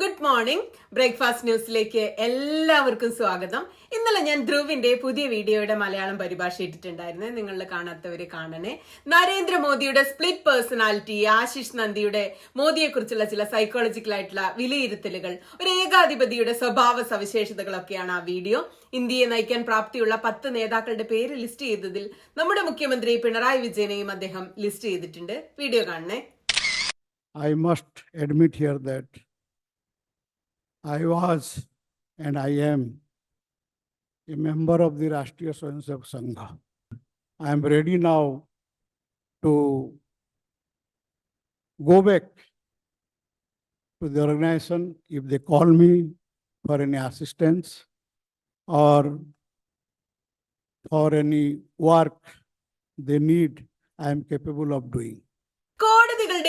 Good morning breakfast ന്യൂസിലേക്ക് എല്ലാവർക്കും സ്വാഗതം. ഇന്നലെ ഞാൻ ധ്രുവിന്റെ പുതിയ വീഡിയോയുടെ മലയാളം പരിഭാഷ ഇട്ടിട്ടുണ്ടായിരുന്നു. നിങ്ങൾ കാണാത്തവര് കാണണേ. നരേന്ദ്രമോദിയുടെ സ്പ്ലിറ്റ് പേഴ്സണാലിറ്റി ആശിഷ് നന്ദിയുടെ മോദിയെ കുറിച്ചുള്ള ചില സൈക്കോളജിക്കൽ ആയിട്ടുള്ള വിലയിരുത്തലുകൾ ഒരു ഏകാധിപതിയുടെ സ്വഭാവ സവിശേഷതകളൊക്കെയാണ് ആ വീഡിയോ. ഇന്ത്യയെ നയിക്കാൻ പ്രാപ്തിയുള്ള പത്ത് നേതാക്കളുടെ പേര് ലിസ്റ്റ് ചെയ്തതിൽ നമ്മുടെ മുഖ്യമന്ത്രി പിണറായി വിജയനെയും അദ്ദേഹം ലിസ്റ്റ് ചെയ്തിട്ടുണ്ട്. വീഡിയോ കാണണേ. I must admit here that I was and I am a member of the Rashtriya Swayamsevak Sangha. I am ready now to go back to the organization if they call me for any assistance or for any work they need, I am capable of doing.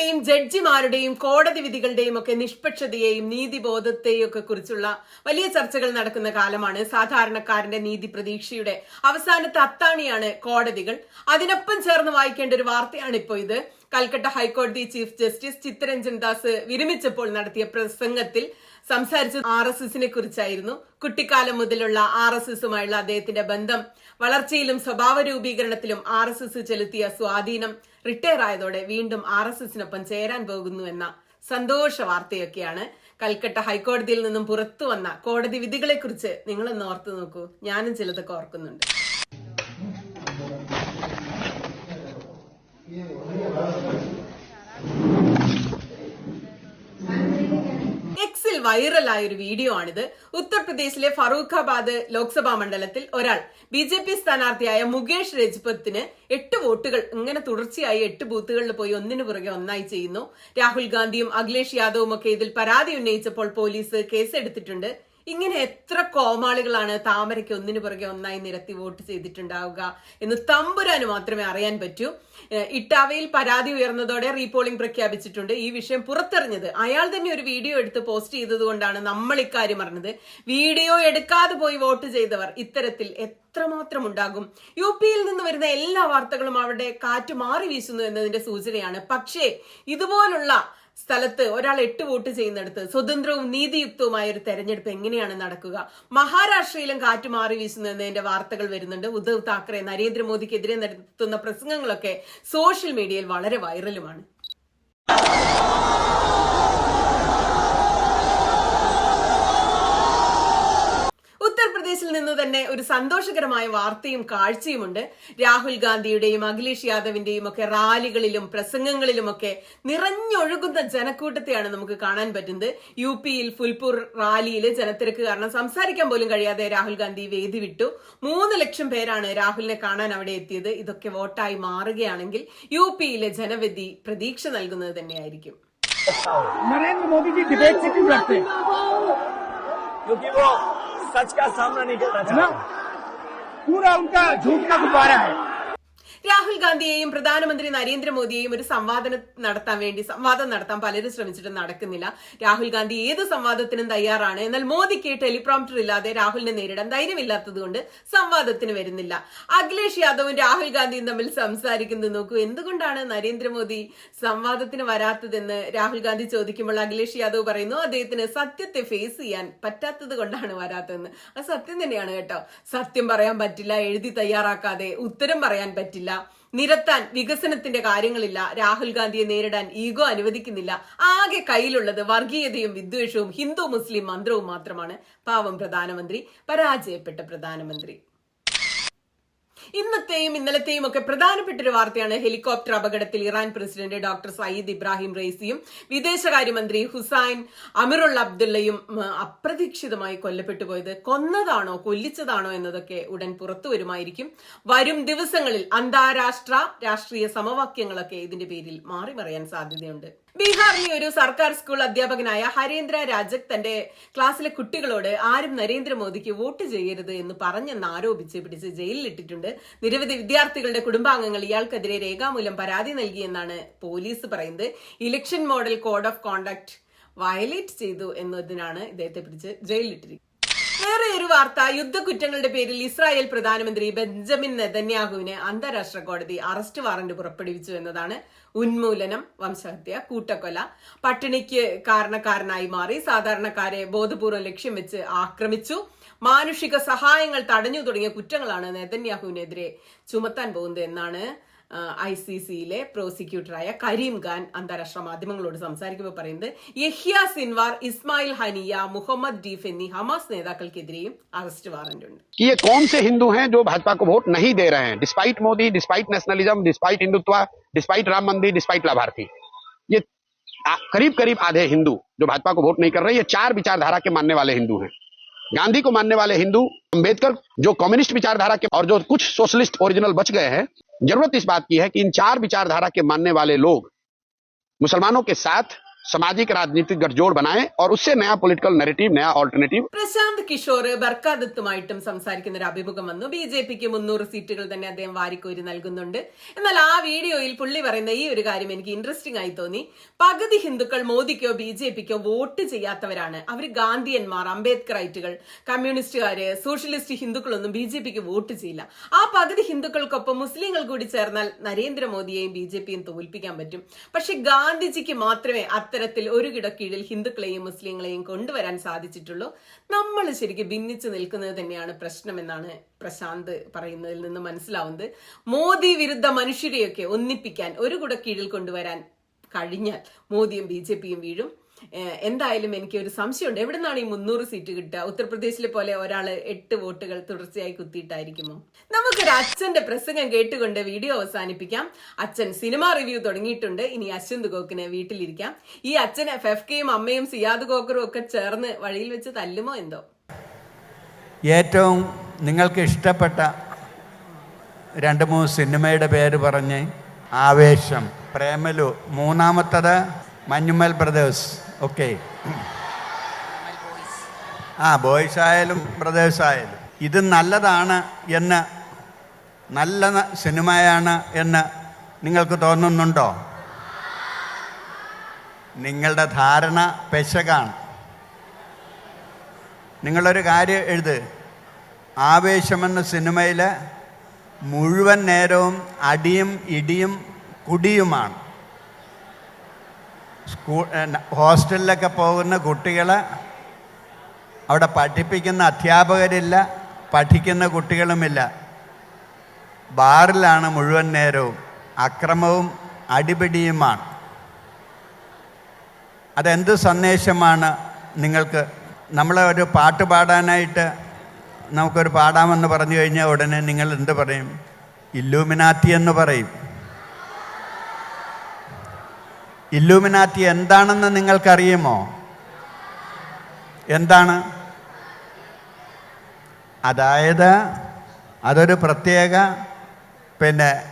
കോടതികളുടെയും ജഡ്ജിമാരുടെയും കോടതി വിധികളുടെയും ഒക്കെ നിഷ്പക്ഷതയെയും നീതിബോധത്തെയും ഒക്കെ കുറിച്ചുള്ള വലിയ ചർച്ചകൾ നടക്കുന്ന കാലമാണ് സാധാരണക്കാരന്റെ നീതി പ്രതീക്ഷയുടെ അവസാനത്തെ അത്താണിയാണ് കോടതികൾ. അതിനൊപ്പം ചേർന്ന് വായിക്കേണ്ട ഒരു വാർത്തയാണ് ഇപ്പോൾ ഇത്. കൽക്കട്ട ഹൈക്കോടതി ചീഫ് ജസ്റ്റിസ് ചിത്തരഞ്ജൻ ദാസ് വിരമിച്ചപ്പോൾ നടത്തിയ പ്രസംഗത്തിൽ സംസാരിച്ചത് ആർ എസ് എസിനെ കുറിച്ചായിരുന്നു. കുട്ടിക്കാലം മുതലുള്ള ആർ എസ് എസുമായുള്ള അദ്ദേഹത്തിന്റെ ബന്ധം വളർച്ചയിലും സ്വഭാവ രൂപീകരണത്തിലും ആർ എസ് എസ് ചെലുത്തിയ സ്വാധീനം റിട്ടയർ ആയതോടെ വീണ്ടും ആർ എസ് എസിനൊപ്പം ചേരാൻ പോകുന്നു എന്ന സന്തോഷ വാർത്തയൊക്കെയാണ് കൽക്കട്ട ഹൈക്കോടതിയിൽ നിന്നും പുറത്തു വന്ന കോടതി വിധികളെ കുറിച്ച് നിങ്ങളൊന്ന് ഓർത്തു നോക്കൂ. ഞാനും ചിലതൊക്കെ ഓർക്കുന്നുണ്ട്. എക്സിൽ വൈറലായ ഒരു വീഡിയോ ആണിത്. ഉത്തർപ്രദേശിലെ ഫറൂഖാബാദ് ലോക്സഭാ മണ്ഡലത്തിൽ ഒരാൾ ബി ജെ പി സ്ഥാനാർത്ഥിയായ മുകേഷ് രജ്പത്തിന് എട്ട് വോട്ടുകൾ ഇങ്ങനെ തുടർച്ചയായി എട്ട് ബൂത്തുകളിൽ പോയി ഒന്നിനു പുറകെ ഒന്നായി ചെയ്യുന്നു. രാഹുൽ ഗാന്ധിയും അഖിലേഷ് യാദവും ഒക്കെ ഇതിൽ പരാതി ഉന്നയിച്ചപ്പോൾ പോലീസ് കേസെടുത്തിട്ടുണ്ട്. ഇങ്ങനെ എത്ര കോമാളികളാണ് താമരയ്ക്ക് ഒന്നിനു പുറകെ ഒന്നായി നിരത്തി വോട്ട് ചെയ്തിട്ടുണ്ടാവുക എന്ന് തമ്പുരാന് മാത്രമേ അറിയാൻ പറ്റൂ. ഇട്ടാവയിൽ പരാതി ഉയർന്നതോടെ റീപോളിംഗ് പ്രഖ്യാപിച്ചിട്ടുണ്ട്. ഈ വിഷയം പുറത്തെറിഞ്ഞത് അയാൾ തന്നെ ഒരു വീഡിയോ എടുത്ത് പോസ്റ്റ് ചെയ്തതുകൊണ്ടാണ് നമ്മൾ ഇക്കാര്യം അറിഞ്ഞത്. വീഡിയോ എടുക്കാതെ പോയി വോട്ട് ചെയ്തവർ ഇത്തരത്തിൽ എത്രമാത്രം ഉണ്ടാകും? യു പിയിൽ നിന്ന് വരുന്ന എല്ലാ വാർത്തകളും അവിടെ കാറ്റ് മാറി വീശുന്നു എന്നതിന്റെ സൂചനയാണ്. പക്ഷേ ഇതുപോലുള്ള സ്ഥലത്ത് ഒരാൾ എട്ട് വോട്ട് ചെയ്യുന്നിടത്ത് സ്വതന്ത്രവും നീതിയുക്തവുമായ ഒരു തെരഞ്ഞെടുപ്പ് എങ്ങനെയാണ് നടക്കുക? മഹാരാഷ്ട്രയിലും കാറ്റ് മാറി വീശുന്നതിന്റെ വാർത്തകൾ വരുന്നുണ്ട്. ഉദ്ധവ് താക്കറെ നരേന്ദ്രമോദിക്കെതിരെ നടത്തുന്ന പ്രസംഗങ്ങളൊക്കെ സോഷ്യൽ മീഡിയയിൽ വളരെ വൈറലുമാണ്. ഉത്തർപ്രദേശിൽ നിന്ന് തന്നെ ഒരു സന്തോഷകരമായ വാർത്തയും കാഴ്ചയുമുണ്ട് രാഹുൽ ഗാന്ധിയുടെയും അഖിലേഷ് യാദവിന്റെയും ഒക്കെ റാലികളിലും പ്രസംഗങ്ങളിലുമൊക്കെ നിറഞ്ഞൊഴുകുന്ന ജനക്കൂട്ടത്തെയാണ് നമുക്ക് കാണാൻ പറ്റുന്നത് യു പിയിൽ ഫുൽപൂർ റാലിയിൽ ജനത്തിരക്ക് കാരണം സംസാരിക്കാൻ പോലും കഴിയാതെ രാഹുൽ ഗാന്ധി വേദി വിട്ടു മൂന്ന് ലക്ഷം പേരാണ് രാഹുലിനെ കാണാൻ അവിടെ എത്തിയത് ഇതൊക്കെ വോട്ടായി മാറുകയാണെങ്കിൽ യു പിയിലെ ജനവിധി പ്രതീക്ഷ നൽകുന്നത് തന്നെയായിരിക്കും नरेंद्र मोदी जी डिबेट से क्यों लड़ते हैं क्योंकि वो सच का सामना नहीं करना है ना पूरा उनका झूठ का गुब्बारा है। രാഹുൽ ഗാന്ധിയെയും പ്രധാനമന്ത്രി നരേന്ദ്രമോദിയെയും ഒരു സംവാദം നടത്താൻ വേണ്ടി സംവാദം നടത്താൻ പലരും ശ്രമിച്ചിട്ടും നടക്കുന്നില്ല. രാഹുൽ ഗാന്ധി ഏത് സംവാദത്തിനും തയ്യാറാണ്. എന്നാൽ മോദിക്ക് ടെലിപ്രോംപ്റ്റർ ഇല്ലാതെ രാഹുലിനെ നേരിടാൻ ധൈര്യമില്ലാത്തതുകൊണ്ട് സംവാദത്തിന് വരുന്നില്ല. അഖിലേഷ് യാദവും രാഹുൽ ഗാന്ധിയും തമ്മിൽ സംസാരിക്കുന്നത് നോക്കൂ. എന്തുകൊണ്ടാണ് നരേന്ദ്രമോദി സംവാദത്തിന് വരാത്തതെന്ന് രാഹുൽ ഗാന്ധി ചോദിക്കുമ്പോൾ അഖിലേഷ് യാദവ് പറയുന്നു അദ്ദേഹത്തിന് സത്യത്തെ ഫേസ് ചെയ്യാൻ പറ്റാത്തത് കൊണ്ടാണ് വരാത്തതെന്ന്. അത് സത്യം തന്നെയാണ് കേട്ടോ. സത്യം പറയാൻ പറ്റില്ല എഴുതി തയ്യാറാക്കാതെ ഉത്തരം പറയാൻ പറ്റില്ല. നിരത്താൻ വികസനത്തിന്റെ കാര്യങ്ങളില്ല. രാഹുൽ ഗാന്ധിയെ നേരിടാൻ ഈഗോ അനുവദിക്കുന്നില്ല. ആകെ കയ്യിലുള്ളത് വർഗീയതയും വിദ്വേഷവും ഹിന്ദു മുസ്ലിം മന്ത്രവും മാത്രമാണ്. പാവം പ്രധാനമന്ത്രി പരാജയപ്പെട്ട പ്രധാനമന്ത്രി. ഇന്നത്തെയും ഇന്നലത്തെയും ഒക്കെ പ്രധാനപ്പെട്ട ഒരു വാർത്തയാണ് ഹെലികോപ്റ്റർ അപകടത്തിൽ Iran president doctor Sayyid Ebrahim റൈസിയും വിദേശകാര്യമന്ത്രി ഹുസൈൻ അമിറുൾ അബ്ദുള്ളയും അപ്രതീക്ഷിതമായി കൊല്ലപ്പെട്ടു പോയത്. കൊന്നതാണോ കൊല്ലിച്ചതാണോ എന്നതൊക്കെ ഉടൻ പുറത്തു വരുമായിരിക്കും. വരും ദിവസങ്ങളിൽ അന്താരാഷ്ട്ര രാഷ്ട്രീയ സമവാക്യങ്ങളൊക്കെ ഇതിന്റെ പേരിൽ മാറി മറിയാൻ സാധ്യതയുണ്ട്. ബീഹാറിലെ ഒരു സർക്കാർ സ്കൂൾ അധ്യാപകനായ ഹരേന്ദ്ര രാജക് തന്റെ ക്ലാസ്സിലെ കുട്ടികളോട് ആരും നരേന്ദ്രമോദിക്ക് വോട്ട് ചെയ്യരുത് എന്ന് പറഞ്ഞെന്ന് ആരോപിച്ച് പിടിച്ച് ജയിലിലിട്ടിട്ടുണ്ട്. നിരവധി വിദ്യാർത്ഥികളുടെ കുടുംബാംഗങ്ങൾ ഇയാൾക്കെതിരെ രേഖാമൂലം പരാതി നൽകിയെന്നാണ് പോലീസ് പറയുന്നത്. Election model code of conduct violate ചെയ്തു എന്നതിനാണ് ഇദ്ദേഹത്തെ പിടിച്ച് ജയിലിലിട്ടിരിക്കുന്നത്. വേറെ ഒരു വാർത്ത യുദ്ധക്കുറ്റങ്ങളുടെ പേരിൽ ഇസ്രായേൽ പ്രധാനമന്ത്രി ബെഞ്ചമിൻ നെതന്യാഹുവിനെ അന്താരാഷ്ട്ര കോടതി അറസ്റ്റ് വാറന്റ് പുറപ്പെടുവിച്ചു എന്നതാണ് ഉന്മൂലനം വംശഹത്യ കൂട്ടക്കൊല. പട്ടിണിക്ക് കാരണക്കാരനായി മാറി സാധാരണക്കാരെ ബോധപൂർവം ലക്ഷ്യം വെച്ച് ആക്രമിച്ചു. മാനുഷിക സഹായങ്ങൾ തടഞ്ഞു തുടങ്ങിയ കുറ്റങ്ങളാണ് നെതന്യാഹുവിനെതിരെ ചുമത്താൻ പോകുന്നത് എന്നാണ് ഐ സി സിയിലെ പ്രോസിക്യൂട്ടറായ കരീം ഖാൻ അന്താരാഷ്ട്ര മാധ്യമങ്ങളോട് സംസാരിക്കുമ്പോൾ പറയുന്നത് Yahya Sinwar Ismail Haniyeh Mohammed Deif എന്നീ ഹമാസ് നേതാക്കൾക്കെതിരെയും അറസ്റ്റ് വാറന്റ് ഉണ്ട് कि ये कौन से हिंदू हैं जो भाजपा को वोट नहीं दे रहे हैं despite Modi despite nationalism despite Hindutva despite Ram Mandir despite लाभार्थी ये करीब करीब आधे हिंदू जो भाजपा को वोट नहीं कर रहे ये चार विचारधारा के मानने वाले हिंदू हैं गांधी को मानने वाले हिंदू, अंबेडकर, जो कम्युनिस्ट विचारधारा के और जो कुछ सोशलिस्ट ओरिजिनल बच गए हैं, ज़रूरत इस बात की है कि इन चार विचारधारा के मानने वाले लोग, मुसलमानों के साथ सामाजिक राजनीतिक गठजोड़ बनाएं और उससे नया पॉलिटिकल नैरेटिव नया ऑल्टरनेटिव പ്രശാന്ത് കിഷോർ ബർക്കാദത്തുമായിട്ടും സംസാരിക്കുന്ന ഒരു അഭിമുഖം വന്നു ബി ജെ പിക്ക് മുന്നൂറ് സീറ്റുകൾ തന്നെ അദ്ദേഹം വാരിക്കോരി നൽകുന്നുണ്ട് എന്നാൽ ആ വീഡിയോയിൽ പുള്ളി പറയുന്ന ഈ ഒരു കാര്യം എനിക്ക് ഇൻട്രസ്റ്റിംഗ് ആയി തോന്നി പകുതി ഹിന്ദുക്കൾ മോദിക്കോ ബി ജെ പിക്കോ വോട്ട് ചെയ്യാത്തവരാണ് അവർ ഗാന്ധിയന്മാർ അംബേദ്കറൈറ്റുകൾ കമ്മ്യൂണിസ്റ്റുകാര് സോഷ്യലിസ്റ്റ് ഹിന്ദുക്കളൊന്നും ബി ജെ പിക്ക് വോട്ട് ചെയ്യില്ല ആ പകുതി ഹിന്ദുക്കൾക്കൊപ്പം മുസ്ലിങ്ങൾ കൂടി ചേർന്നാൽ നരേന്ദ്രമോദിയെയും ബി ജെ പിയും തോൽപ്പിക്കാൻ പറ്റും പക്ഷെ ഗാന്ധിജിക്ക് മാത്രമേ അത്തരത്തിൽ ഒരു കിടക്കീഴിൽ ഹിന്ദുക്കളെയും മുസ്ലിങ്ങളെയും കൊണ്ടുവരാൻ സാധിച്ചിട്ടുള്ളൂ. നമ്മൾ ശരിക്കും ഭിന്നിച്ചു നിൽക്കുന്നത് തന്നെയാണ് പ്രശ്നമെന്നാണ് പ്രശാന്ത് പറയുന്നതിൽ നിന്ന് മനസ്സിലാവുന്നത്. മോദി വിരുദ്ധ മനുഷ്യരെയൊക്കെ ഒന്നിപ്പിക്കാൻ ഒരു കുടക്കീഴിൽ കൊണ്ടുവരാൻ കഴിഞ്ഞാൽ മോദിയും ബി വീഴും. എന്തായാലും എനിക്ക് ഒരു സംശയമുണ്ട്. എവിടെ നിന്നാണ് ഈ മുന്നൂറ് സീറ്റ് കിട്ടുക? ഉത്തർപ്രദേശിലെ പോലെ ഒരാൾ എട്ട് വോട്ടുകൾ തുടർച്ചയായി കുത്തിയിട്ടായിരിക്കുമോ? നമുക്കൊരു അച്ഛന്റെ പ്രസംഗം കേട്ടുകൊണ്ട് വീഡിയോ അവസാനിപ്പിക്കാം. അച്ഛൻ സിനിമ റിവ്യൂ തുടങ്ങിയിട്ടുണ്ട്. ഇനി അശ്വന്ത് കോക്കിനെ വീട്ടിലിരിക്കാം. ഈ അച്ഛനെ ഫെഫ്കയും അമ്മയും സിയാദ് ഗോക്കറും ഒക്കെ ചേർന്ന് വഴിയിൽ വെച്ച് തല്ലുമോ എന്തോ? ഏറ്റവും നിങ്ങൾക്ക് ഇഷ്ടപ്പെട്ട രണ്ട് മൂന്ന് സിനിമയുടെ പേര് പറഞ്ഞ് ആവേശം. പ്രേമലു മൂന്നാമത്തത് മഞ്ഞുമൽ ബ്രദേഴ്സ്. ഓക്കെ ആ ബോയ്സ് ആയാലും ബ്രദേഴ്സ് ആയാലും ഇത് നല്ലതാണ് എന്ന് നല്ല സിനിമയാണ് എന്ന് നിങ്ങൾക്ക് തോന്നുന്നുണ്ടോ? നിങ്ങളുടെ ധാരണ പെശകാണ്. നിങ്ങളൊരു കാര്യം എഴുത്. ആവേശമെന്ന സിനിമയിൽ മുഴുവൻ നേരവും അടിയും ഇടിയും കുടിയുമാണ്. ഹോസ്റ്റലിലൊക്കെ പോകുന്ന കുട്ടികൾ അവിടെ പഠിപ്പിക്കുന്ന അധ്യാപകരില്ല പഠിക്കുന്ന കുട്ടികളുമില്ല. ബാറിലാണ് മുഴുവൻ നേരവും അക്രമവും അടിപിടിയുമാണ്. അതെന്ത് സന്ദേശമാണ് നിങ്ങൾക്ക് നമ്മളെ ഒരു പാട്ട് പാടാനായിട്ട് നമുക്കൊരു പാടാമെന്ന് പറഞ്ഞു കഴിഞ്ഞാൽ ഉടനെ നിങ്ങൾ എന്ത് പറയും? ഇല്ലൂമിനാത്തി എന്ന് പറയും. ഇല്ലൂമിനാത്തി എന്താണെന്ന് നിങ്ങൾക്കറിയുമോ? എന്താണ്? അതായത് അതൊരു പ്രത്യേക പിന്നെ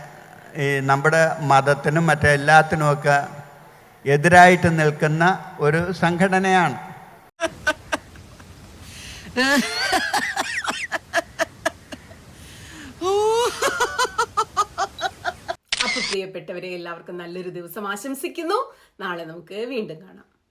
ഈ നമ്മുടെ മതത്തിനും മറ്റെല്ലാത്തിനുമൊക്കെ എതിരായിട്ട് നിൽക്കുന്ന ഒരു സംഘടനയാണ്. പ്രിയപ്പെട്ടവരെ എല്ലാവർക്കും നല്ലൊരു ദിവസം ആശംസിക്കുന്നു. നാളെ നമുക്ക് വീണ്ടും കാണാം.